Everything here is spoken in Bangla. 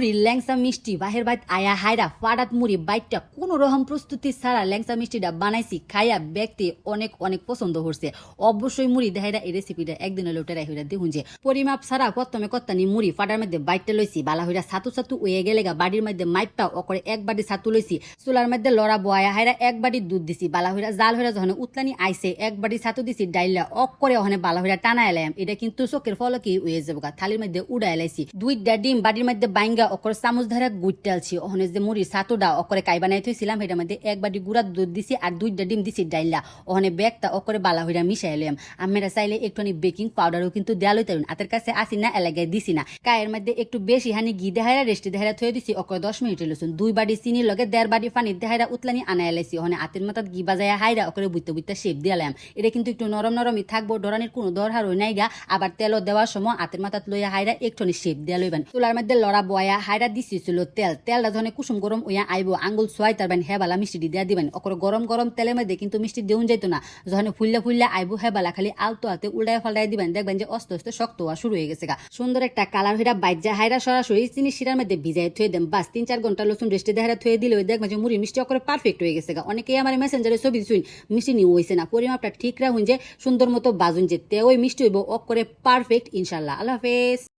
মুড়ি ল্যাংসা মিষ্টি, বাহের বাইত আয়া হায়রা ফাড়াত মুড়ি, বাইটটা, কোনো রকম প্রস্তুতি ছাড়া ল্যাংসা মিষ্টিটা বানাইছি, খাইয়া ব্যক্তি অনেক অনেক পছন্দ করছে। অবশ্যই মুড়ি দেখাইরা এই রেসিপিটা একদিন হলে হইরা দেখুন যে, পরিমাপ ছাড়া কত্তমে কত্তানি মুড়ি, ফাটার মধ্যে বাইটটা লইছি, বালা হইরা ছাতু ছাতু উয়ে গেলে গা, বাড়ির মধ্যে মাইপটা অকরে এক বাটি ছাতু লইছি, চুলার মধ্যে লড়া বয়া হাইরা এক বাড়ি দুধ দিছি, বালা হইরা জাল হইরা যখন উতলানি আইছে, এক বাড়ি ছাতু দিছি ডাইলা অক করে ওখানে বালা হইরা টানা এলাম এটা কিন্তু চোখের ফলকে উয়ে যাব থালির মধ্যে উড়া এলাইছি দুইটা ডিম বাড়ির মধ্যে বাইঙ্গা অকর চামচ ধরে গুইটালছি ওখানে যে মুড়ির ছাতুটা অকরে কাই বানাই থইছিলাম সেটার মধ্যে এক বাটি গুড়া দুধ দিছি আর দুইটা ডিম দিছি ডাইলা ওখানে ব্যাগটা অকরে বালা হইরা মিশাই এলাম আমরা চাইলে একটুখানি বেকিং পাউডারও কিন্তু দেয়া লই পারেন আতের কাছে আসি না এলাকায় দিছি না। কায়ের মধ্যে একটু বেশি হানি ঘি দেহাইরা রেস্টি দেহাইরা থয়ে দিছি অকরে দশ মিনিট লইছুন দুই বাটি চিনির লগে দেড় বাটি পানি দেহাইরা উতলানি আনা এলাইছি। ওখানে আতের মাথাত ঘি বাজায় হাইরা অকরে বুঝতে বুঝতে শেপ দিয়ালাম এটা কিন্তু একটু নরম নরমই থাকব ডরানির কোনো দরকার হই নাই গা আবার তেলও দেওয়ার সময় আতের মাথাত লইয়া হাইরা একটুখানি শেপ দিয়া লইবেন চুলার মধ্যে লড়া বয়া হাইরা দিছিল তেল। তেলটা যখন কুসুম গরম ওয়া আইব, আঙ্গুল সোয়াই তারবেন হেবালা মিষ্টি দিয়া দিবেন। অকর গরম গরম তেলের মধ্যে কিন্তু মিষ্টি দেউন যাইতো না। যখন ফুললে ফুললে আইব হেবালা খালি আলতো হাতে উল্টায় ফাল্টাই দিবেন। দেখবেন যে অস্ত অস্ত শক্ত হওয়া শুরু হয়ে গেছে সুন্দর একটা কালার হইরা বাইজা হাইরা সরাসরি চিনি শিরার মধ্যে ভিজাই থুয়ে দেন। বাস, তিন চার ঘণ্টা লসুন রেস্টে দেহারা থুয়ে দিলে দেখবেন যে মুড়ি মিষ্টি অকরে পারফেক্ট হয়ে গেছে অনেকেই আমার মেসেঞ্জারে ছবি দিছুন, মিষ্টি নিয়ে হইছে না। পরিমাপটা ঠিক রাখুন যে সুন্দর মতো বাজুন যে তে ওই মিষ্টি হইব অক করে পারফেক্ট ইনশাল্লাহ। আল্লাহ হাফেজ।